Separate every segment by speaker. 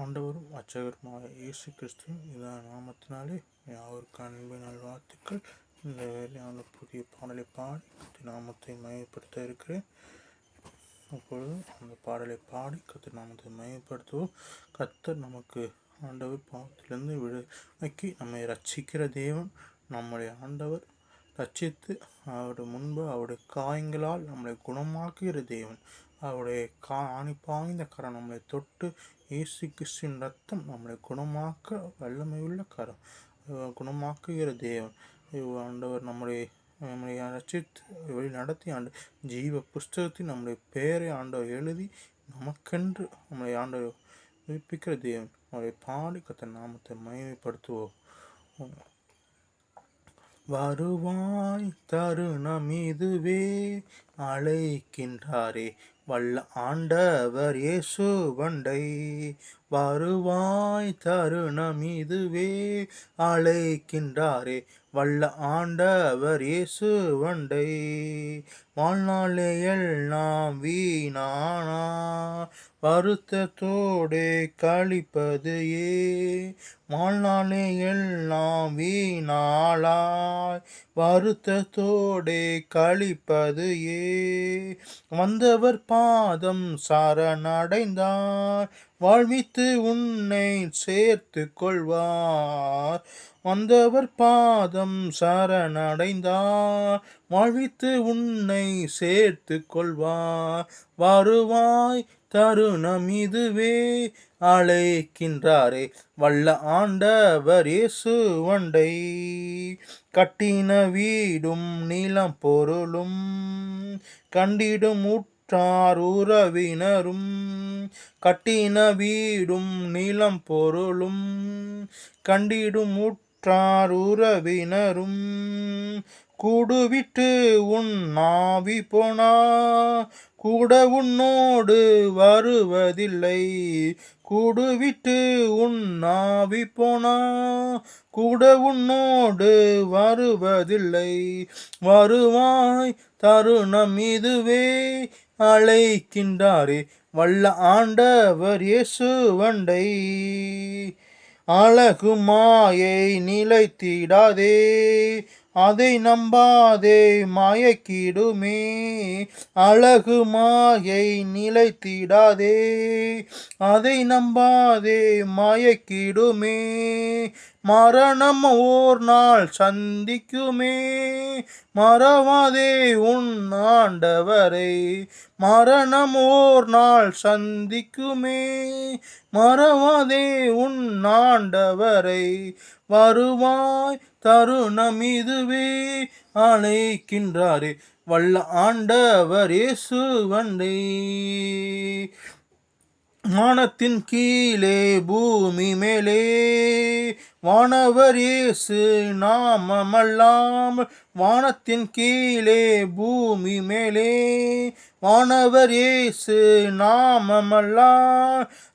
Speaker 1: ஆண்டவரும் அச்சகருமாக இயேசு கிறிஸ்து இதான் நாமத்தினாலே யாவருக்கு அன்பின் நல்வாழ்த்துக்கள். இந்த வேலையான புதிய பாடலை பாடி கர்த்தர் நாமத்தை மையப்படுத்த இருக்கிறேன். அப்பொழுது அந்த பாடலை பாடி கத்தர் நாமத்தை மையப்படுத்துவோம் கத்தர் நமக்கு ஆண்டவர் பாவத்திலிருந்து விடுவிக்கி நம்மை ரட்சிக்கிற தேவன் நம்முடைய ஆண்டவர். ரட்சித்து அவருடைய முன்பு அவருடைய காயங்களால் நம்மளை குணமாக்குகிற தேவன். அவருடைய கா ஆணி பாய்ந்த கரம் நம்மளை தொட்டு இயேசு கிறிஸ்துவின் ரத்தம் நம்மளை குணமாக்க வல்லமையுள்ள கரம். குணமாக்குகிற தேவன். இவ் ஆண்டவர் நம்முடைய நம்மளை ரசித்து வழி நடத்தி ஆண்டு ஜீவ புஸ்தகத்தில் நம்முடைய பெயரை ஆண்டவர் எழுதி நமக்கென்று நம்முடைய ஆண்டவர் உயிர்ப்பிக்கிற தேவன். அவரை பாடி கத்த நாமத்தை மகிமைப்படுத்துவோம். வருவாய் தருணம் இதுவே அழைக்கின்றாரே. வல்ல ஆண்டவர் இயேசு வண்டை. வருவாய் தருணம் இதுவே அழைக்கின்றாரே. வல்ல ஆண்டவர் இயேசு வண்டை வாழ்நாளையல் நாம் வீணானா. வருத்தத்தோடே கழிப்பது ஏ வாழ்நாளையல் நாம் வீணாளாய். வருத்தத்தோடே கழிப்பது ஏ வந்தவர் பாதம் சரணடைந்தார். வாழ்வித்து உன்னை சேர்த்து கொள்வார். வந்தவர் பாதம் சரணடைந்தார். வாழ்வித்து உன்னை சேர்த்து கொள்வார். வருவாய் தருணம் இதுவே அழைக்கின்றாரே. வல்ல ஆண்டவர் இயேசு வண்டை. கட்டின வீடும் நிலம் பொருளும் கண்டிடும் உட் உற்றாருறவினரும் கட்டின வீடும் நீளம் பொருளும் கண்டிடும் உற்றாருறவினரும் கூடுவிட்டு உன் நாவி போனா கூட உன்னோடு வருவதில்லை. கூடுவிட்டு உன் நாவி போனா கூட உன்னோடு வருவதில்லை. வருவாய் தருணம் இதுவே அழைக்கின்றாரே வல்ல ஆண்டவர் இயேசுவண்டை அழகு மாயை நிலைத்திடாதே அதை நம்பாதே மாயக்கிடுமே. அழகு மாயை நிலைத்திடாதே. அதை நம்பாதே மாயக்கிடுமே. மரணம் ஓர் நாள் சந்திக்குமே. மறவாதே உன் ஆண்டவரை. மரணம் ஓர் நாள் சந்திக்குமே. மறவாதே உன் ஆண்டவரை. வருவாய் தருணம் இதுவே அழைக்கின்றாரே. வல்ல ஆண்டவர் சுவண்டே வண்டை வானத்தின் கீழே பூமி மேலே. வானவர் இயேசு நாமமல்லாமல் வானத்தின் கீழே பூமி மேலே. வானவர் இயேசு நாமமல்லா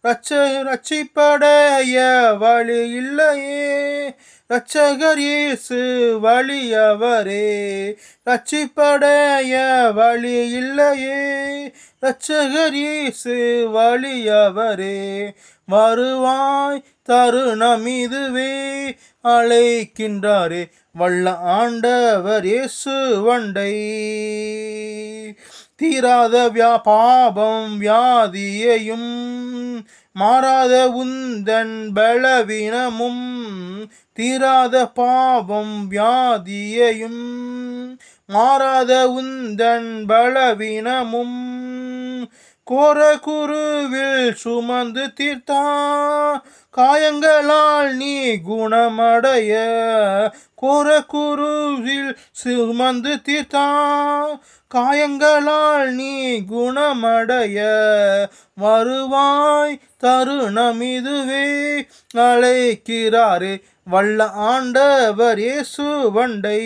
Speaker 1: ரச்ச ரட்சிப்படைய வழி இல்லையே. ரட்சகர் இயேசு வழியவரே. ரட்சிப்படைய வழி இல்லையே. ரட்சகர் இயேசு வழியவரே. வருவாய் தருணம் இதுவே. அழைக்கின்றாரே வல்ல ஆண்டவர் இயேசு வண்டை. தீராத வியா பாபம் வியாதியையும் மாறாத உந்தன் பலவீனமும் தீராத பாவம் வியாதியையும் மாறாத உந்தன் பலவீனமும் கோர குருவில் சுமந்து தீர்த்தா காயங்களால் நீ குணமடைய. கூற குருவில் சுமந்து தீர்த்தான் காயங்களால் நீ குணமடைய. வருவாய் தருணம் இதுவே. அழைக்கிறாரே வல்ல ஆண்டவர் இயேசு வண்டை.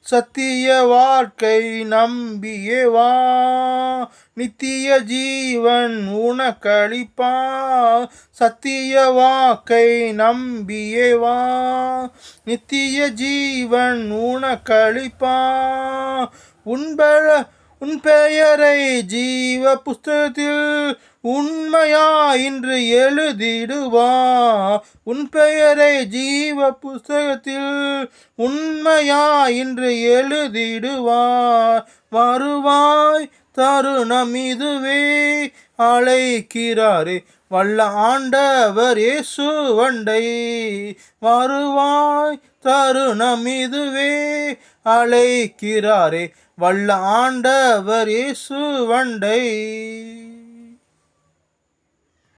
Speaker 1: சத்திய வாழ்க்கை நம்பியே வா நித்திய ஜீவன் உனக்களிப்பா. சத்திய நித்திய வாக்கை நம்பியே வா நித்திய ஜீவன் உனக்களிப்பா உன்பல உன் பெயரை ஜீவ புஸ்தகத்தில் உண்மையா இன்று எழுதிடுவா? உன் பெயரை ஜீவ புஸ்தகத்தில் உண்மையா இன்று எழுதிடுவா? வருவாய் தருணம் இதுவே அழைக்கிறாரே வல்ல ஆண்டவர் இயேசு வண்டை வருவாய் தருணம் இதுவே அழைக்கிறாரே. வல்ல ஆண்டவர் இயேசு வண்டை